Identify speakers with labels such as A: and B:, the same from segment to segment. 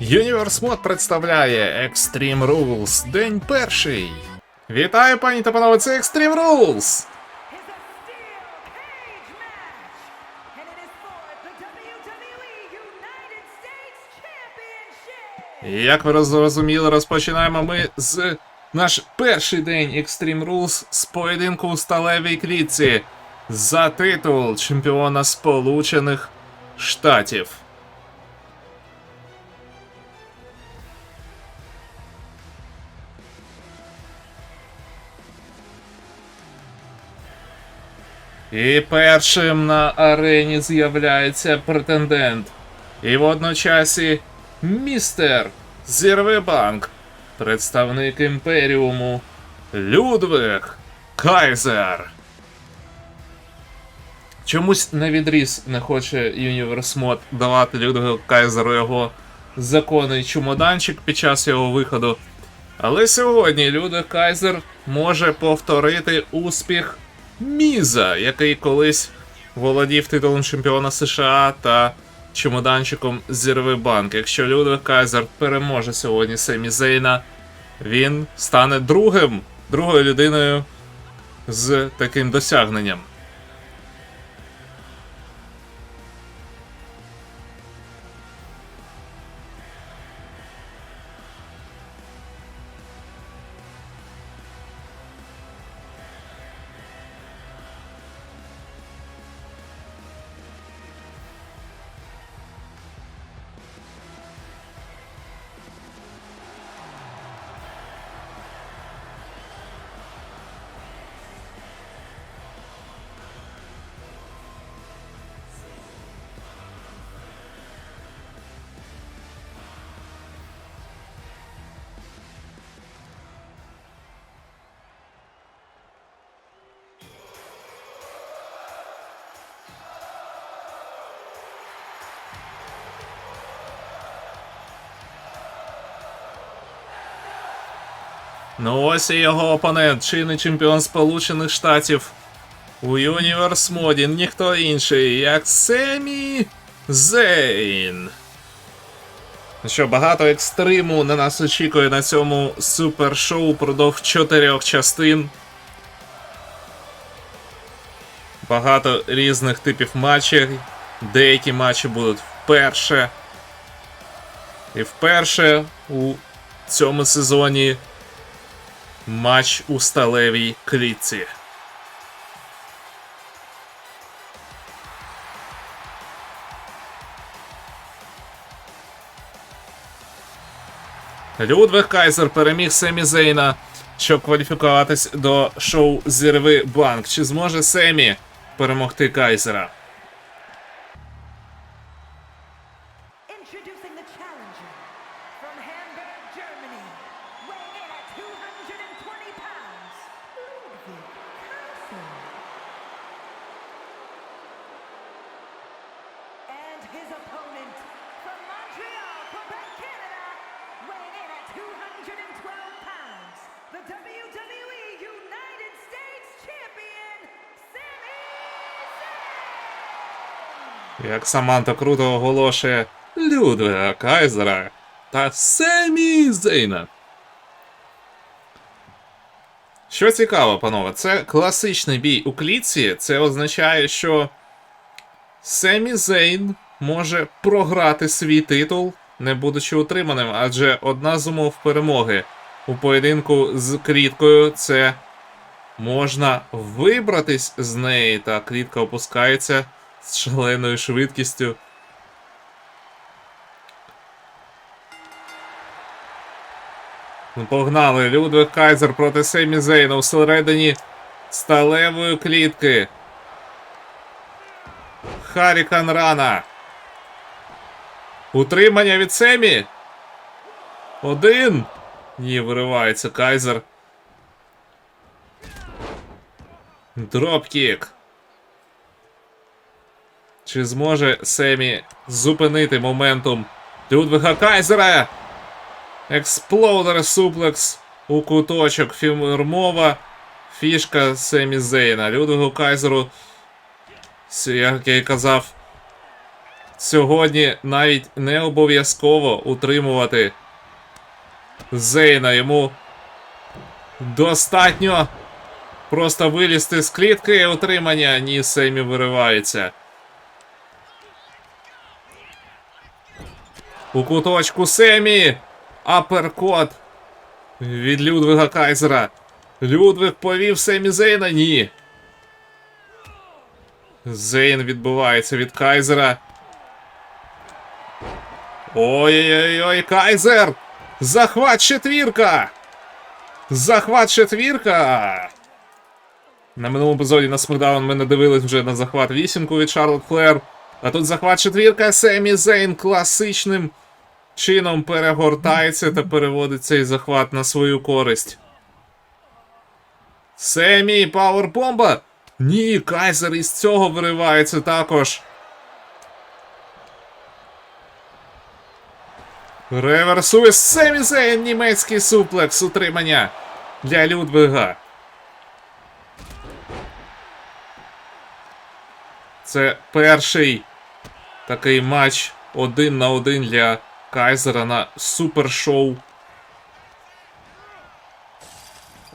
A: Universe Mod представляє Extreme Rules, день перший. Вітаю, пані та панове, це Extreme Rules! як ви зрозуміли, розпочинаємо ми з наш перший день Extreme Rules з поєдинку у сталевій клітці за титул чемпіона Сполучених Штатів. І першим на арені з'являється претендент. І водночасі містер Зірвебанк, представник імперіуму Людвиг Кайзер. Чомусь на відріз не хоче Mod давати Людвигу Кайзеру його законний чумоданчик під час його виходу. Але сьогодні Людвиг Кайзер може повторити успіх Міза, який колись володів титулом чемпіона США та чемоданчиком Зірви Банк. Якщо Людвиг Кайзер переможе сьогодні Семі Зейна, він стане другим, другою людиною з таким досягненням. Ну ось і його опонент, чинний чемпіон Сполучених Штатів у Юніверс моді, ніхто інший, як Семі Зейн. Ну Що, багато екстриму на нас очікує на цьому супершоу продовж чотирьох частин. Багато різних типів матчів. Деякі матчі будуть вперше. І вперше у цьому сезоні матч у сталевій клітці. Людвиг Кайзер переміг Семі Зейна, щоб кваліфікуватись до шоу Зірви Банк. Чи зможе Семі перемогти Кайзера? Як Саманта круто оголошує Людвига Кайзера та Семі Зейна. Що цікаво, панове, це класичний бій у клітці. Це означає, що Семі Зейн може програти свій титул, не будучи утриманим, адже одна з умов перемоги у поєдинку з кліткою це можна вибратись з неї, та клітка опускається з шаленою швидкістю. Ну, погнали. Людвиг Кайзер проти Семі Зейна всередині сталевої клітки. Харікан Рана. Утримання від Семі. Один. Ні, виривається Кайзер. Дропкік. Чи зможе Семі зупинити моментум Людвига Кайзера? Експлоудер суплекс у куточок Фірмова. фішка Семі Зейна. Людвигу Кайзеру, як я і казав, сьогодні навіть не обов'язково утримувати Зейна. Йому достатньо просто вилізти з клітки і утримання, ні, Семі виривається. У куточку Семі. Аперкот від Людвига Кайзера. Людвиг повів Семі Зейна? Ні. Зейн відбувається від Кайзера. Ой-ой-ой, Кайзер! Захват четвірка! Захват четвірка! На минулому епізоді на Смакдаун ми не дивились вже на захват вісімку від Шарлот Флер. А тут захват четвірка Семі Зейн класичним чином перегортається та переводить цей захват на свою користь. Семі, пауербомба! Ні, Кайзер із цього виривається також. Реверсує Семі Зейн, німецький суплекс утримання для Людвига. Це перший такий матч один на один для Кайзера на супершоу.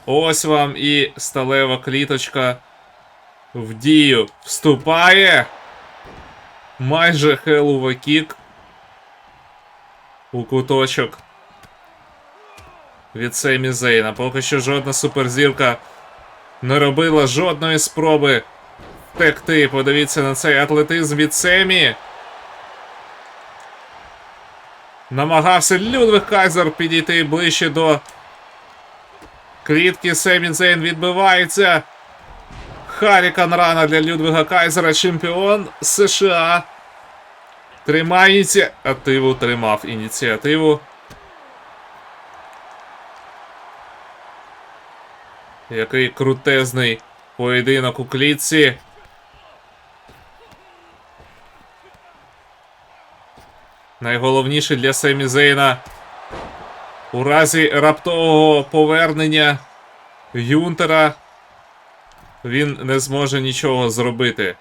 A: Ось вам і сталева кліточка в дію вступає. Майже хелова кік у куточок від Семі Зейна. Поки що жодна суперзірка не робила жодної спроби втекти. Подивіться на цей атлетизм від Семі. Намагався Людвиг Кайзер підійти ближче до клітки. Семі Зейн відбивається. Харікан рана для Людвига Кайзера, чемпіон США. Тримає ініціативу, тримав ініціативу. Який крутезний поєдинок у клітці. Найголовніше для Семі Зейна у разі раптового повернення Юнтера він не зможе нічого зробити.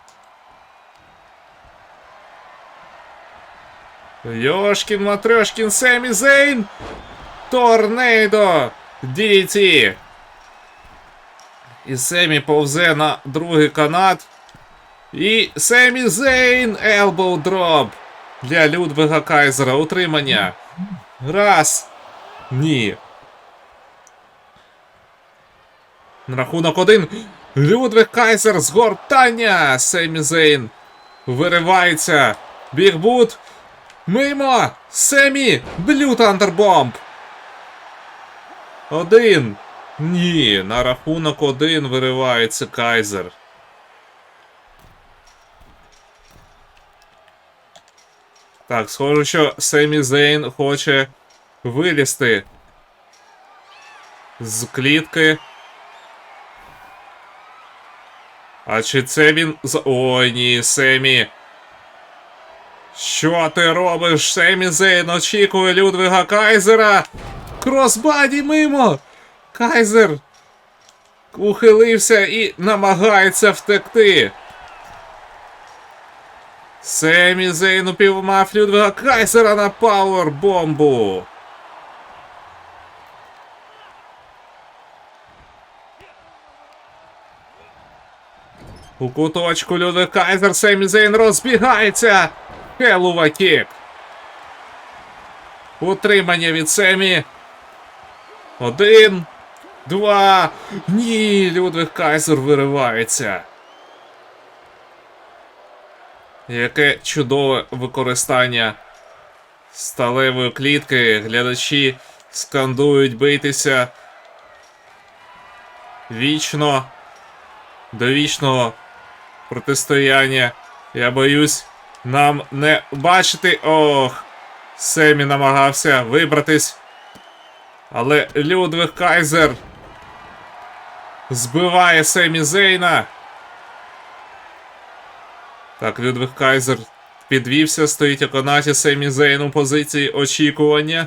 A: Йошкін Матрьошкін Семі Зейн! Торнейдо! DDT! І Семі повзе на другий канат. І Семі Зейн Елбоу дроп для Людвига Кайзера. Утримання. Раз. Ні. Рахунок один. Людвиг Кайзер згортання. Семі Зейн виривається. Бігбут. Мимо! Семі! Блю Тандербомб! Один. Ні, на рахунок один виривається Кайзер. Так, схоже, що Семі Зейн хоче вилізти з клітки. А чи це він з. Ой, ні, Семі. Що ти робиш, Семі Зейн? Очікує Людвига Кайзера. Кросбаді мимо. Кайзер ухилився і намагається втекти. Семі Зейн упіймав Людвига Кайзера на пауербомбу. У куточку Людвиг Кайзер Семі Зейн розбігається. Хелува кік. Утримання від Семі. Один. Два. Ні, Людвиг Кайзер виривається. Яке чудове використання сталевої клітки. Глядачі скандують битися вічно до вічного протистояння. Я боюсь нам не бачити. Ох, Семі намагався вибратись. Але Людвиг Кайзер збиває Семі Зейна. Так, Людвиг Кайзер підвівся, стоїть у канаті Семі Зейн у позиції очікування.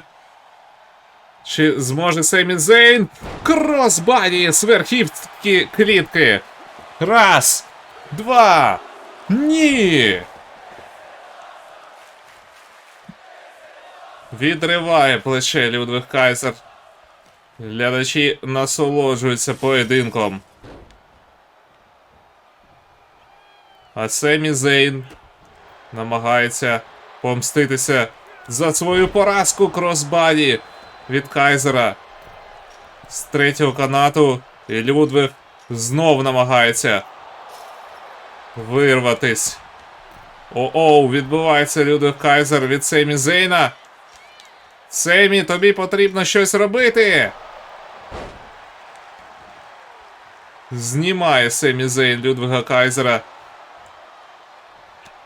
A: Чи зможе Семі Зейн? Кросбаді з верхівки клітки. Раз, два. Ні. Відриває плече Людвиг Кайзер. Глядачі насолоджуються поєдинком. А Семі Зейн намагається помститися за свою поразку кросбаді від Кайзера. З третього канату і Людвиг знов намагається вирватись. О-оу, відбувається Людвиг Кайзер від Семі Зейна. Семі, тобі потрібно щось робити. Знімає Семі Зейн Людвига Кайзера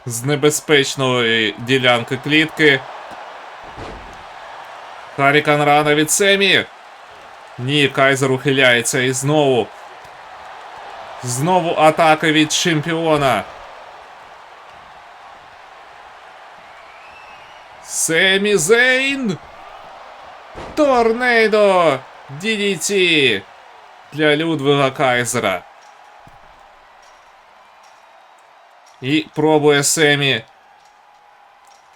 A: з небезпечної ділянки клітки. Харікан рана від Семі. Ні, Кайзер ухиляється і знову. Знову атака від чемпіона. Семі Зейн. Торнейдо DDT для Людвига Кайзера. І пробує Семі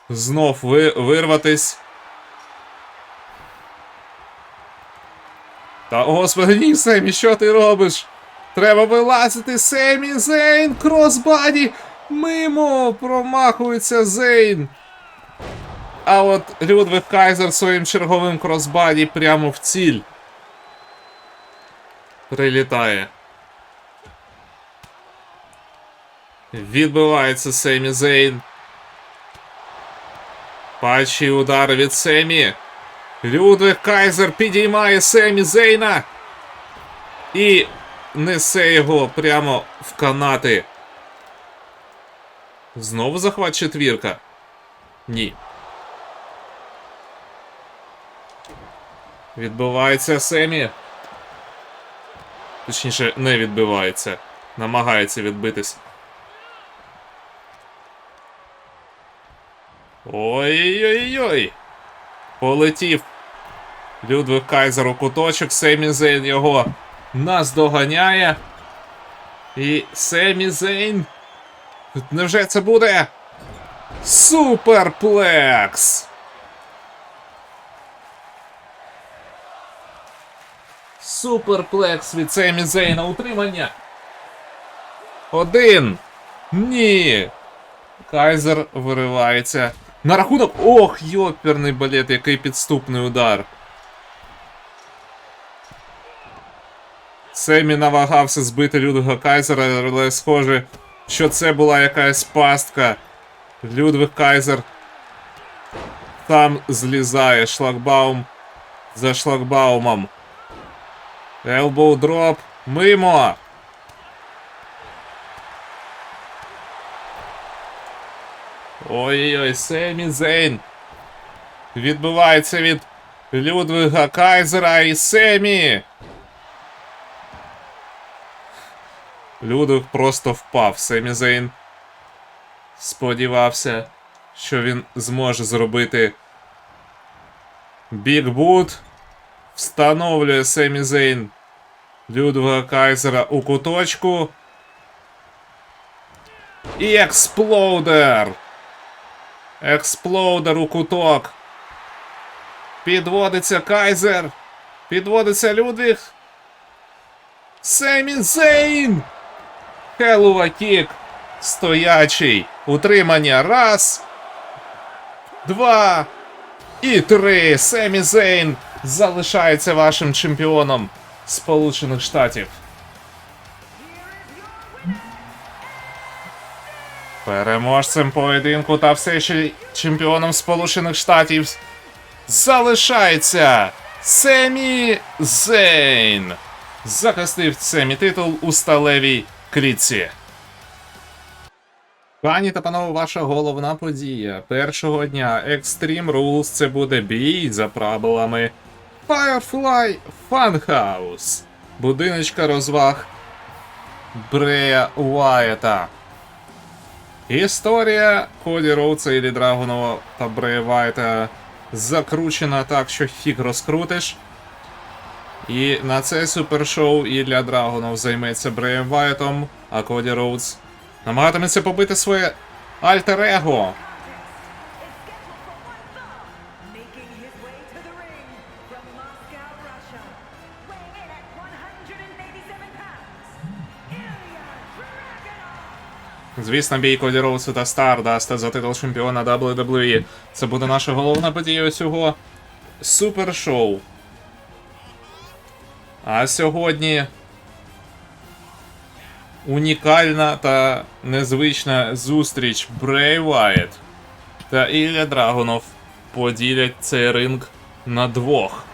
A: знов ви, вирватись. Та господи, ні, Семі, що ти робиш? Треба вилазити, Семі, Зейн, кросбаді! Мимо промахується Зейн. А от Людвиг Кайзер своїм черговим кросбаді прямо в ціль. Прилітає. Відбивається Семі Зейн. Пачий удар від Семі. Людвиг Кайзер підіймає Семі Зейна. І несе його прямо в канати. Знову захват четвірка? Ні. Відбивається Семі. Точніше, не відбивається. Намагається відбитись. Ой-ой-ой. Полетів. Людвиг Кайзер у куточок. Семі Зейн його наздоганяє. І Семі Зейн. Невже це буде? Суперплекс! Суперплекс від Семі Зейна утримання. Один. Ні. Кайзер виривається. На рахунок. Ох, йоперний балет, який підступний удар. Семі намагався збити Людвига Кайзера, але схоже, що це була якась пастка. Людвиг Кайзер там злізає шлагбаум за шлагбаумом. Елбоу дроп. Мимо. Ой-ой-ой, Семі Зейн. Відбивається від Людвига Кайзера і Семі. Людвиг просто впав. Семі Зейн сподівався, що він зможе зробити бікбут. Встановлює Семі Зейн Людвига Кайзера у куточку. І експлоудер. Експлоудер у куток. Підводиться Кайзер. Підводиться Людвиг. Семі Зейн. Хелова кік. Стоячий. Утримання. Раз. Два. І три. Семі Зейн залишається вашим чемпіоном Сполучених Штатів. Переможцем поєдинку та все ще чемпіоном Сполучених Штатів залишається Семі Зейн. Захистив Семі титул у сталевій клітці. Пані та панове, ваша головна подія першого дня Extreme Rules це буде бій за правилами Firefly Funhouse. Будиночка розваг Брея Уайта. Історія Коді Роудса і Драгонова та Брейвайта закручена так, що фіг розкрутиш. І на це супершоу Ілля Драгонов займеться Брейвайтом, а Коді Роудс намагатиметься побити своє альтер-его. Звісно, бій Коді Роудсу та Стардаста за титул чемпіона WWE. Це буде наша головна подія цього супершоу. А сьогодні унікальна та незвична зустріч Брей Вайт та Ілля Драгонов поділять цей ринг на двох.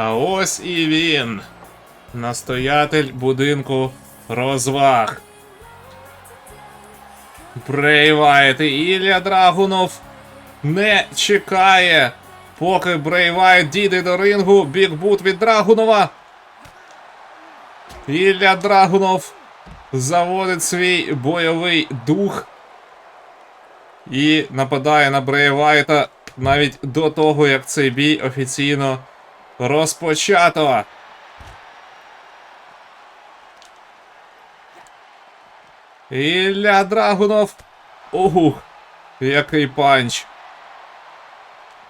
A: А ось і він. Настоятель будинку розваг. Брей Вайт і Ілля Драгунов не чекає, поки Брей Вайт дійде до рингу. Бікбут від Драгунова. Ілля Драгунов заводить свій бойовий дух і нападає на Брей Вайта навіть до того, як цей бій офіційно розпочато. Ілля Драгунов. Ух, який панч.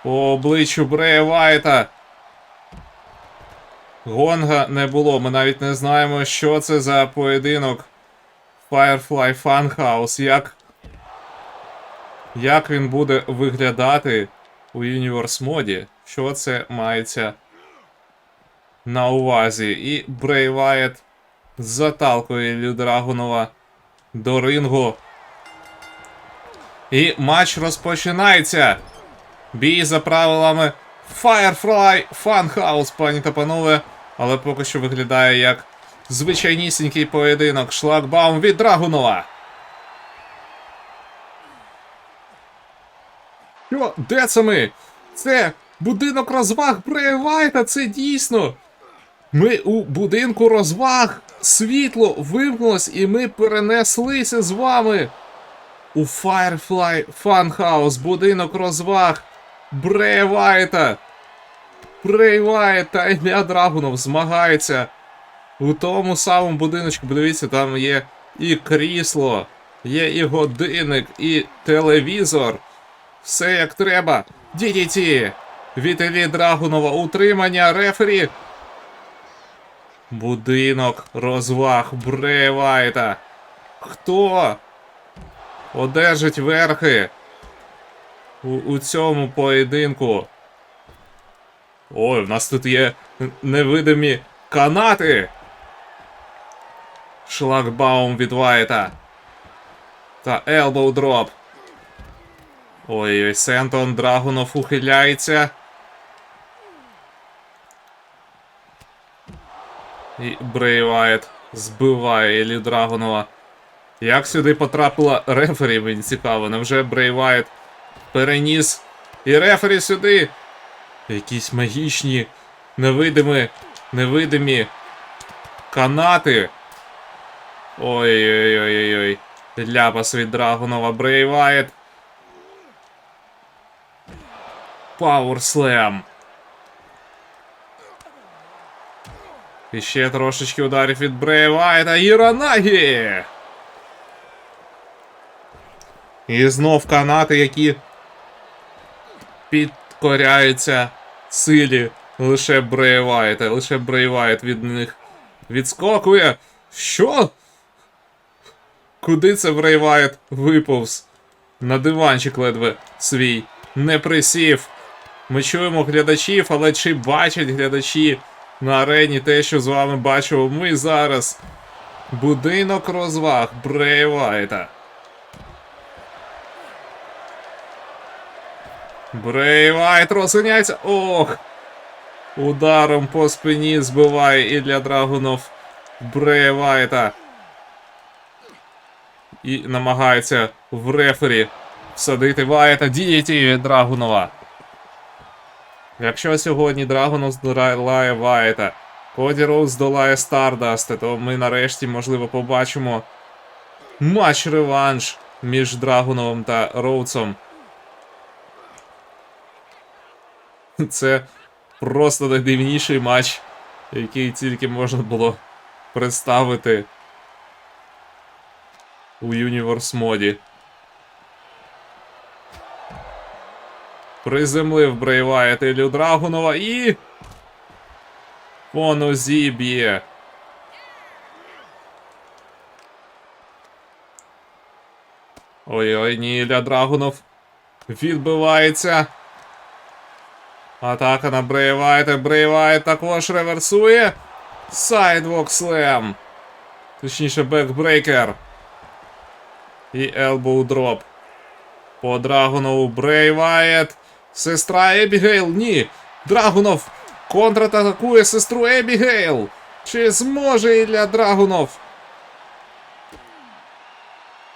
A: По обличчю Брея Вайта. Гонга не було. Ми навіть не знаємо, що це за поєдинок. Firefly Funhouse. Як. Як він буде виглядати у Universe моді? Що це мається на увазі? І Брей Вайт заталкує Іллю Драгунова до рингу. І матч розпочинається. Бій за правилами Firefly Funhouse, пані та панове. Але поки що виглядає як звичайнісінький поєдинок. Шлагбаум від Драгунова. Що? Де це ми? Це будинок розваг Брея Вайта, це дійсно. Ми у будинку розваг. Світло вимкнулось, і ми перенеслися з вами у Firefly Funhouse, будинок розваг Брея Вайта. Брей Вайт та Ілля Драгунов змагаються у тому самому будиночку. Подивіться, там є і крісло, є і годинник, і телевізор. Все як треба. DDT! Від Іллі Драгунова утримання рефері. Будинок розваг Брея Вайта. Хто одержить верхи у, у цьому поєдинку? Ой, в нас тут є невидимі канати. Шлагбаум від Вайта. Та елбоу дроп. Ой-ой, Сентон Драгунов ухиляється. І Брей Вайт збиває Іллю Драгунова. Як сюди потрапила рефері, мені цікаво. Невже Брей Вайт переніс і рефері сюди? Якісь магічні, невидимі, невидимі канати. Ой-ой-ой-ой-ой. Ляпас від Драгунова Брей Вайт. Пауер. І ще трошечки ударів від Брея Вайта. Іранагі! І знов канати, які підкоряються силі лише Брейвайта. Лише Брейвайт від них відскокує. Що? Куди це Брейвайт виповз? На диванчик ледве свій. Не присів. Ми чуємо глядачів, але чи бачать глядачі на арені те, що з вами бачимо ми зараз? Будинок розваг Брейвайта. Брейвайт розганяється. Ох! Ударом по спині збиває Ілля Драгунов Брейвайта. І намагається в рефері всадити Вайта дієті Драгунова. Якщо сьогодні Драгунов здолає Вайта, Коді Роуз здолає Стардаста, то ми нарешті, можливо, побачимо матч-реванш між Драгуновим та Роудсом. Це просто найдивніший матч, який тільки можна було представити у Юніверс моді. Приземлив Брейвайт Ілю Драгунова і. По нозі. Ой-ой, ні, Ілля Драгунов відбивається. Атака на Брейвайта. Брейвайт також реверсує. Сайдвок слем. Точніше, бекбрейкер. І елбоу дроп. По Драгунову Брейвайт. Сестра Ебігейл. Ні. Драгунов контратакує сестру Ебігейл. Чи зможе Ілля Драгунов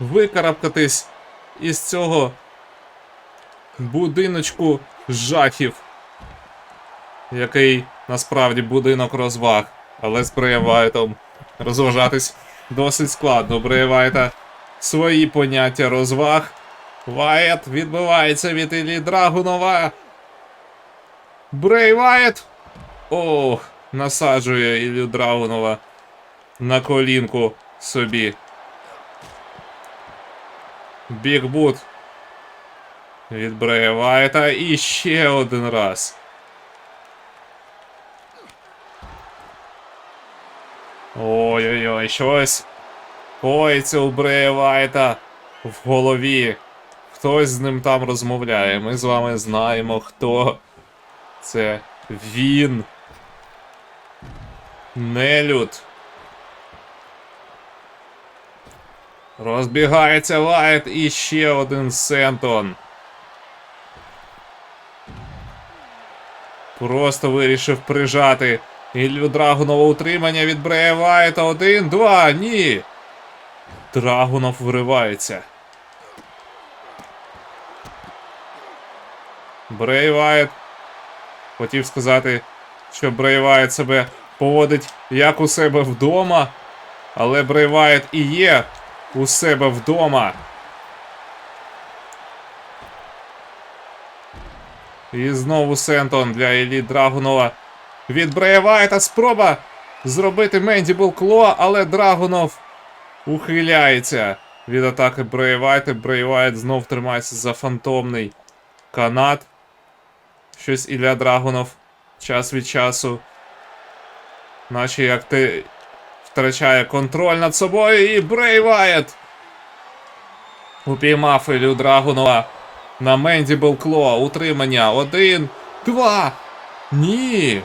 A: викарабкатись із цього будиночку жахів? Який насправді будинок розваг, але з Брейвайтом розважатись досить складно. Брейвайта свої поняття розваг. Вайт відбивається від Іллі Драгунова. Брей Вайт. Ох, насаджує Іллю Драгунова на колінку собі. Бігбут від Брея Вайта і ще один раз. Ой-ой-ой, щось коїться у Брея в голові. Хтось з ним там розмовляє. Ми з вами знаємо, хто це він. Нелюд. Розбігається Вайт і ще один Сентон. Просто вирішив прижати Іллю Драгунова утримання від Брея Вайта. Один, два, ні. Драгунов виривається. Брей Вайт. Хотів сказати, що Брей Вайт себе поводить як у себе вдома, але Брей Вайт і є у себе вдома. І знову Сентон для Елі Драгунова. Від Брея Вайта спроба зробити Мендібл Кло, але Драгунов ухиляється від атаки Брея Вайта. Знов тримається за фантомний канат. Щось Ілля Драгунов час від часу. Наче як ти втрачає контроль над собою і Брей Вайт упіймав Іллю Драгунова на Мендібл Кло. Утримання. Один, два. Ні.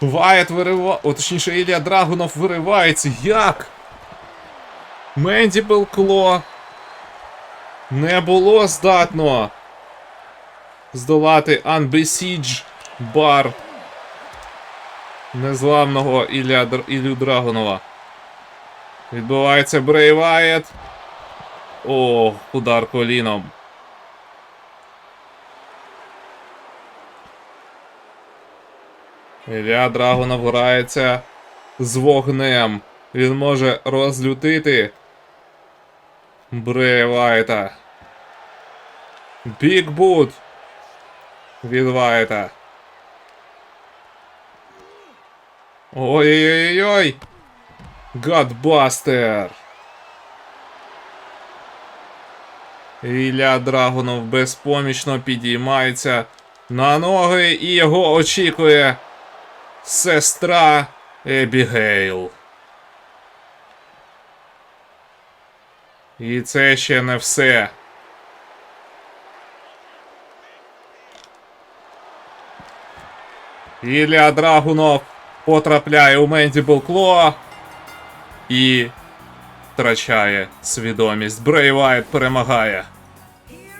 A: Вайт вирива... О, точніше, Ілля Драгунов виривається. Як? Мендібл Кло не було здатно здолати Unbesiege бар незламного Ілля Др... Іллю Драгунова. Відбувається Брей Вайт. О, удар коліном. Ілля Драгунов грається з вогнем. Він може розлютити Брей Вайта. Бікбут від Вайта. Ой-ой-ой! Гадбастер! Ілля Драгунов безпомічно підіймається на ноги і його очікує сестра Ебігейл. І це ще не все. Ілля Драгунов потрапляє у Мендібл Кло і втрачає свідомість. Брей Вайт перемагає.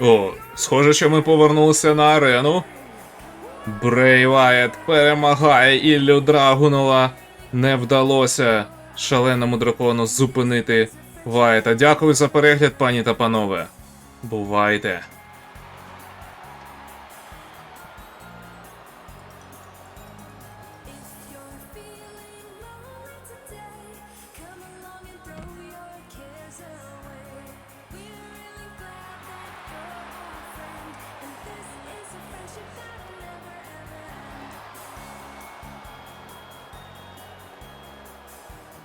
A: О, схоже, що ми повернулися на арену. Брей Вайт перемагає Іллю Драгунова. Не вдалося шаленому дракону зупинити Вайта. Дякую за перегляд, пані та панове. Бувайте.